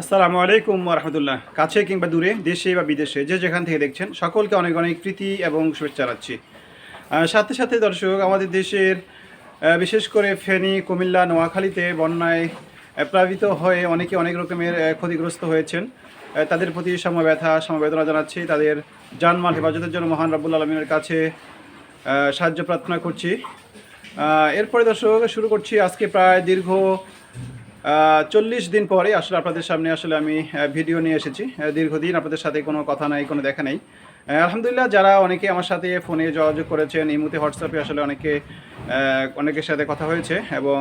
আসসালামু আলাইকুম রহমতুল্লাহ। কাছে কিংবা দূরে, দেশে বা বিদেশে, যে যেখান থেকে দেখছেন, সকলকে অনেক অনেক প্রীতি এবং শুভেচ্ছা জানাচ্ছি। সাথে সাথে দর্শক, আমাদের দেশের বিশেষ করে ফেনী, কুমিল্লা, নোয়াখালীতে বন্যায় প্লাবিত হয়ে অনেকে অনেক রকমের ক্ষতিগ্রস্ত হয়েছেন। তাদের প্রতি সমবেথা সমবেদনা জানাচ্ছি। তাদের জানমাল হেফাজতের জন্য মহান রাবুল আলমিনের কাছে সাহায্য প্রার্থনা করছি। এরপরে দর্শক, শুরু করছি আজকে প্রায় দীর্ঘ চল্লিশ দিন পরে আসলে আপনাদের সামনে আসলে আমি ভিডিও নিয়ে এসেছি। দীর্ঘদিন আপনাদের সাথে কোনো কথা নাই, কোনো দেখা নেই। আলহামদুলিল্লাহ, যারা অনেকে আমার সাথে ফোনে যোগাযোগ করেছেন, এই মুহূর্তে হোয়াটসঅ্যাপে আসলে অনেকে অনেকের সাথে কথা হয়েছে এবং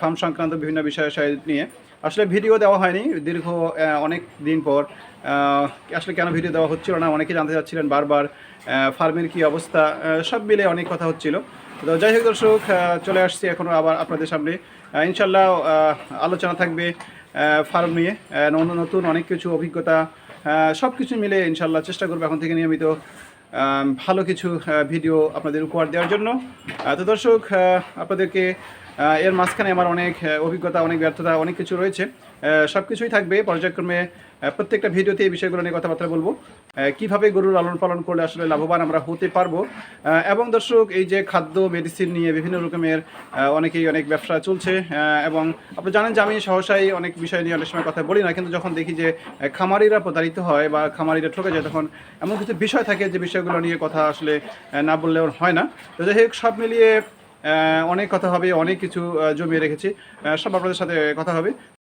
ফার্ম সংক্রান্ত বিভিন্ন বিষয় নিয়ে। আসলে ভিডিও দেওয়া হয়নি। দীর্ঘ অনেক দিন পর আসলে কেন ভিডিও দেওয়া হচ্ছিল না অনেকে জানতে চাচ্ছিলেন বারবার ফার্মের কি অবস্থা সব মিলে অনেক কথা হচ্ছিল। তো যাই হোক দর্শক চলে আসছি এখনও আবার আপনাদের সামনে। ইনশাল্লাহ আলোচনা থাকবে ফার্ম নিয়ে নতুন নতুন অনেক কিছু অভিজ্ঞতা সব কিছু মিলে ইনশাল্লাহ চেষ্টা করব এখন থেকে নিয়মিত ভালো কিছু ভিডিও আপনাদের উপহার দেওয়ার জন্য। তো দর্শক আপনাদেরকে এর মাঝখানে আমার অনেক অভিজ্ঞতা, অনেক ব্যর্থতা, অনেক কিছু রয়েছে। সব কিছুই থাকবে পর্যায়ক্রমে প্রত্যেকটা ভিডিওতে এই বিষয়গুলো নিয়ে কথাবার্তা বলব। কীভাবে গরুর লালন পালন করলে আসলে লাভবান আমরা হতে পারব? এবং দর্শক, এই যে খাদ্য মেডিসিন নিয়ে বিভিন্ন রকমের অনেকেই অনেক ব্যবসা চলছে এবং আপনি জানেন যে আমি সহসাই অনেক বিষয় নিয়ে অনেক সময় কথা বলি না, কিন্তু যখন দেখি যে খামারিরা প্রতারিত হয় বা খামারিরা ঠকে যায়, তখন এমন কিছু বিষয় থাকে যে বিষয়গুলো নিয়ে কথা আসলে না বললেও হয় না। তো যাই হোক, সব মিলিয়ে অনেক কথা হবে অনেক কিছু জমিয়ে রেখেছি। সব আপনাদের সাথে কথা হবে।